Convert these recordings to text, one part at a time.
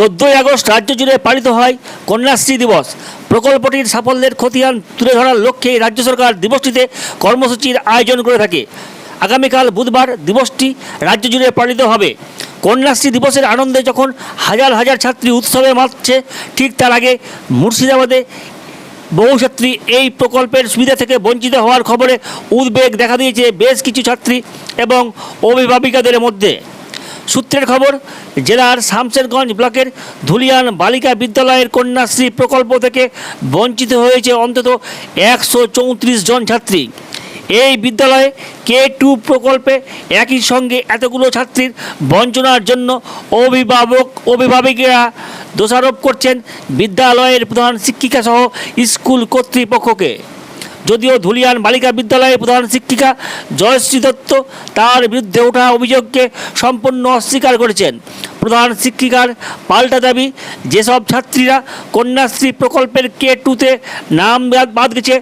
চোদ্দই আগস্ট রাজ্য জুড়ে পালিত হয় কন্যাশ্রী দিবস। প্রকল্পটির সাফল্যের খতিয়ান তুলে ধরার লক্ষ্যে রাজ্য সরকার দিবসটিতে কর্মসূচির আয়োজন করে থাকে। আগামীকাল বুধবার দিবসটি রাজ্য জুড়ে পালিত হবে। কন্যাশ্রী দিবসের আনন্দে যখন হাজার হাজার ছাত্রী উৎসবে মাতছে, ঠিক তার আগে মুর্শিদাবাদে বহু ছাত্রী এই প্রকল্পের সুবিধা থেকে বঞ্চিত হওয়ার খবরে উদ্বেগ দেখা দিয়েছে বেশ কিছু ছাত্রী এবং অভিভাবিকাদের মধ্যে। সূত্রের খবর, জেলার শামশেরগঞ্জ ব্লকের ধুলিয়ান বালিকা বিদ্যালয়ের কন্যাশ্রী প্রকল্প থেকে বঞ্চিত হয়েছে অন্তত একশো চৌত্রিশ জন ছাত্রী। এই বিদ্যালয়ে কে টু প্রকল্পে একই সঙ্গে এতগুলো ছাত্রীর বঞ্চনার জন্য অভিভাবক, অভিভাবকেরা দোষারোপ করছেন বিদ্যালয়ের প্রধান শিক্ষিকা সহ স্কুল কর্তৃপক্ষকে। যদিও ধুলিয়ান বালিকা বিদ্যালয়ের প্রধান শিক্ষিকা জয়শ্রী দত্ত তার বিরুদ্ধে ওঠা অভিযোগকে সম্পূর্ণ অস্বীকার করেছেন। প্রধান শিক্ষিকার পাল্টা দাবি, যেসব ছাত্রীরা কন্যাশ্রী প্রকল্পের কে টুতে নাম বাদ গেছে,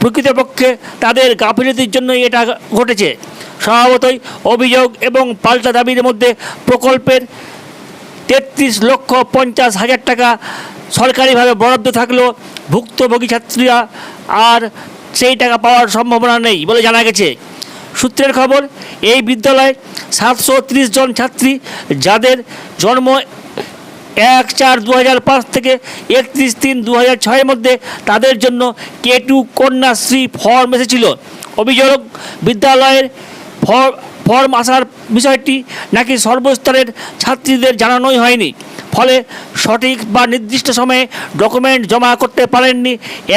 প্রকৃতপক্ষে তাদের গাফিলতির জন্যই এটা ঘটেছে। স্বভাবতই অভিযোগ এবং পাল্টা দাবির মধ্যে প্রকল্পের তেত্রিশ লক্ষ পঞ্চাশ হাজার টাকা সরকারিভাবে বরাদ্দ থাকলেও ভুক্তভোগী ছাত্রীরা, আর সেই টাকা পাওয়ার সম্ভাবনা নেই বলে জানা গেছে। সূত্রের খবর, এই বিদ্যালয়ে সাতশো ত্রিশ জন ছাত্রী, যাদের জন্ম এক চার দু থেকে একত্রিশ তিন দু হাজার মধ্যে তাদের জন্য কে টু কন্যাশ্রী ফর্ম এসেছিল। অভিযোগ, বিদ্যালয়ের ফর্ম আসার বিষয়টি নাকি সর্বস্তরের ছাত্রীদের জানানোই হয়নি। ফলে সঠিক বা নির্দিষ্ট সময়ে ডকুমেন্ট জমা করতে পারেননি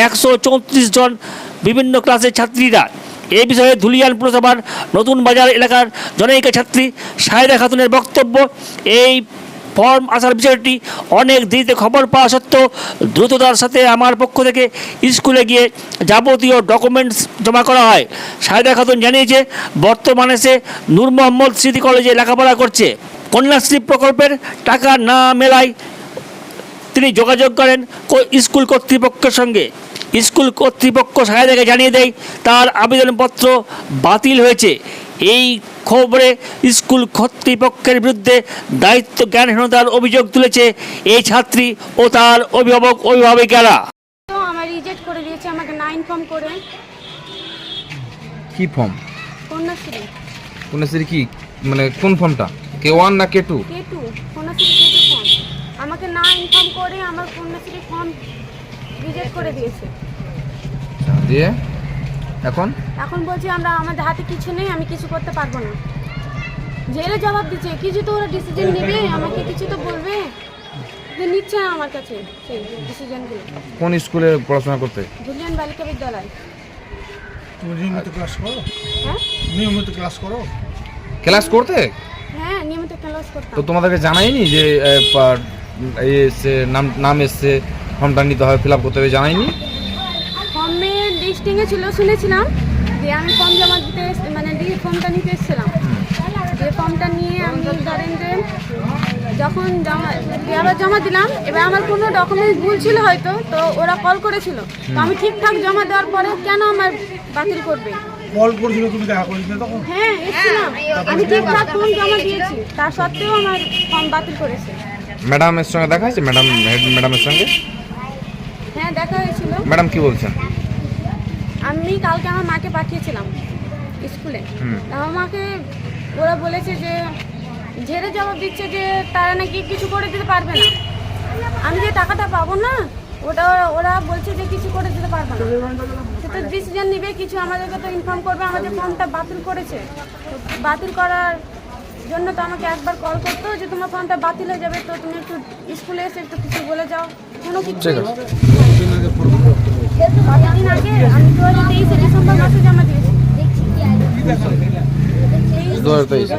একশো চৌত্রিশ জন বিভিন্ন ক্লাসের ছাত্রীরা। এই বিষয়ে ধুলিয়ান পুরসভার নতুন বাজার এলাকার জনৈকা ছাত্রী সাহেদা খাতুনের বক্তব্য এই ফর্ম আসার বিষয়টি অনেক দেরিতে খবর পাওয়া সত্ত্বেও দ্রুততার সাথে আমার পক্ষ থেকে স্কুলে গিয়ে যাবতীয় ডকুমেন্টস জমা করা হয়। সায়দা খাতুন জানিয়েছে, বর্তমানে সে নূর মোহাম্মদ স্মৃতি কলেজে লেখাপড়া করছে। কন্যাশ্রী প্রকল্পের টাকা না মেলায় তিনি যোগাযোগ করেন স্কুল কর্তৃপক্ষের সঙ্গে। স্কুল কর্তৃপক্ষ সাহেদাকে জানিয়ে দেয়, তার আবেদনপত্র বাতিল হয়েছে। এই খবরে স্কুল কর্তৃপক্ষের বিরুদ্ধে দায়িত্ব জ্ঞানহীনতার অভিযোগ তুলেছে এই ছাত্রী ও তার অভিভাবক অভিভাবিকারা। তো আমার রিজেক্ট করে দিয়েছে আমাকে না ইনফর্ম করে। কি ফর্ম কন্যাশ্রী। কন্যাশ্রী কি? মানে কোন ফর্মটা কে ওয়ান না K two K two Kanyashree K two form আমাকে না ইনফর্ম করে আমার কন্যাশ্রী ফর্ম রিজেক্ট করে দিয়েছে। দিয়ে? এখন? এখন বলছি আমরা আমাদের হাতে কিছু নেই আমি কিছু করতে পারব না। জেলে জবাব দিচ্ছে কিছু তো ওরা ডিসিশন নেবে আমাকে কিছু তো বলবে। যে নিচ্ছে না আমার কাছে সেই ডিসিশনগুলো কোন স্কুলে পড়াশোনা করতে? ধুলিয়ান বালিকা বিদ্যালয়। তুমি নিয়মিত ক্লাস করো? হ্যাঁ? নিয়মিত ক্লাস করো? ক্লাস করতে? হ্যাঁ নিয়মিত ক্লাস করতাম। তো তোমাদেরকে জানাইনি যে এই নাম নাম এসছে ফর্মটা নিতে হবে ফিল আপ করতে হবে জানাইনি? লিস্টিংয়ে ছিল শুনেছিলাম দিয়ে আমি ফর্ম জমা দিতে এস- মানে দিয়ে ফর্মটা নিতে এসেছিলাম। দিয়ে ফর্মটা নিয়ে আমি ধরেন যে যখন জমা দিয়ে আবার জমা দিলাম এবার আমার কোনো ডকুমেন্টস ভুল ছিল হয়তো তো ওরা কল করেছিল। তো আমি ঠিকঠাক জমা দেওয়ার পরে কেন আমার বাতিল করবে? কল করেছিল তুমি দেখা করেছিলে তখন? হ্যাঁ এসেছিলাম। আমি ঠিকঠাক ফর্ম জমা দিয়েছি তার সত্ত্বেও আমার ফর্ম বাতিল করেছে। ম্যাডামের সঙ্গে দেখা হয়েছে? ম্যাডাম ম্যাডামের সঙ্গে? হ্যাঁ দেখা হয়েছিল। ম্যাডাম কি বলছেন? আমি কালকে আমার মাকে পাঠিয়েছিলাম স্কুলে। তা আমার মাকে ওরা বলেছে যে ঝেড়ে জবাব দিচ্ছে যে তারা নাকি কিছু করে দিতে পারবে না। আমি যে টাকাটা পাবো না ওটা ওরা বলছে যে কিছু করে দিতে পারবে না। সে তো ডিসিশন নিবে কিছু আমাদেরকে তো ইনফর্ম করবে আমাদের ফর্মটা বাতিল করেছে। তো বাতিল করার জন্য তো আমাকে একবার কল করতো যে তোমার ফর্মটা বাতিল হয়ে যাবে তো তুমি একটু স্কুলে এসে একটু কিছু বলে যাও। কোনো কিছু কতদিন আগে? আমি দু হাজার তেইশে ডিসেম্বর মাসে জমা দিয়েছি। দু হাজার তেইশ।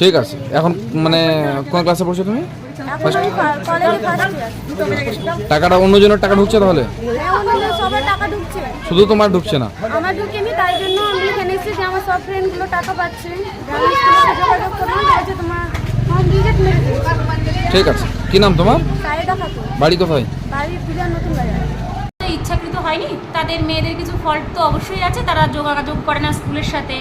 ঠিক আছে। এখন মানে কোন ক্লাসে পড়ছো তুমি? টাকাটা অন্যজনের টাকা ঢুকছে তাহলে? হ্যাঁ শুধু তোমার ঢুকছে না? আমার ঢুকেনি তাই জন্য আমি এখানে এসেছি যে আমার সব ফ্রেন্ডগুলো টাকা পাচ্ছে। যে আমি স্কুলে যোগাযোগ করলাম বলছে তোমার ফর্ম রিজেক্ট মেরে দিয়েছে। ঠিক আছে। কি নাম তোমার? বাড়ি কোথায়? বাড়ির পূজার নতুন বাজার। হয়নি? তাদের মেয়েদের কিছু ফল্ট তো অবশ্যই আছে তারা যোগাযোগ করে না স্কুলের সাথে।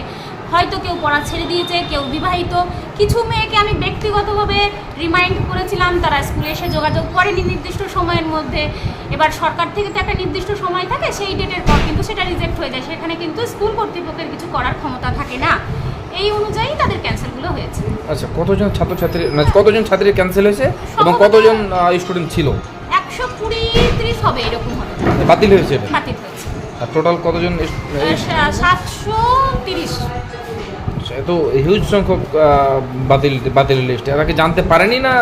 হয়তো কেউ পড়া ছেড়ে দিয়েছে কেউ বিবাহিত। কিছু মেয়েকে আমি ব্যক্তিগতভাবে রিমাইন্ড করেছিলাম তারা স্কুলে এসে যোগাযোগ করেনি নির্দিষ্ট সময়ের মধ্যে। এবার সরকার থেকে তো একটা নির্দিষ্ট সময় থাকে সেই ডেটের পর কিন্তু সেটা রিজেক্ট হয়ে যায়। সেখানে কিন্তু স্কুল কর্তৃপক্ষের কিছু করার ক্ষমতা থাকে না। এই অনুযায়ী তাদের ক্যান্সেলগুলো হয়েছে। আচ্ছা কতজন ছাত্রছাত্রী কতজন ছাত্রী ক্যান্সেল হয়েছে এবং কতজন স্টুডেন্ট ছিল? কুড়ি হবে এরকম হবে। বাতিল হয়েছে এটা? বাতিল হয়েছে। আর টোটাল কতজন সাতশো তিরিশ। এত হিউজ সংখ্যক বাতিল বাতিল লিস্ট এরা কি জানতে পারেনি না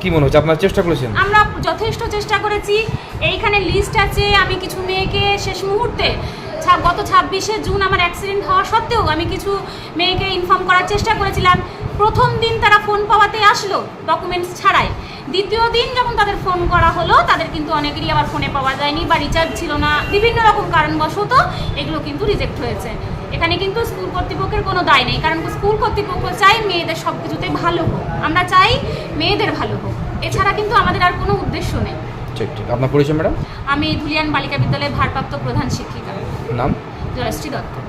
কি মনে হচ্ছে? আপনারা চেষ্টা করেছেন? আমরা যথেষ্ট চেষ্টা করেছি। এইখানে লিস্ট আছে আমি কিছু মেয়েকে শেষ মুহূর্তে গত ছাব্বিশে জুন আমার অ্যাক্সিডেন্ট হওয়া সত্ত্বেও আমি কিছু মেয়েকে ইনফর্ম করার চেষ্টা করেছিলাম। প্রথম দিন তারা ফোন পাওয়াতে আসলো ডকুমেন্টস ছাড়াই। দ্বিতীয় দিন যখন তাদের ফোন করা হলো তাদের কিন্তু অনেকেরই আবার ফোনে পাওয়া যায়নি বা রিচার্জ ছিল না। বিভিন্ন রকম কারণবশত এগুলো কিন্তু রিজেক্ট হয়েছে। এখানে কিন্তু স্কুল কর্তৃপক্ষের কোনো দায় নেই কারণ স্কুল কর্তৃপক্ষ চাই মেয়েদের সব কিছুতে ভালো হোক। আমরা চাই মেয়েদের ভালো হোক। এছাড়া কিন্তু আমাদের আর কোনো উদ্দেশ্য নেই। ঠিক ঠিক। আপনার পরিচয় ম্যাডাম? আমি ধুলিয়ান বালিকা বিদ্যালয়ের ভারপ্রাপ্ত প্রধান শিক্ষিকা। নাম? জয়শ্রী দত্ত।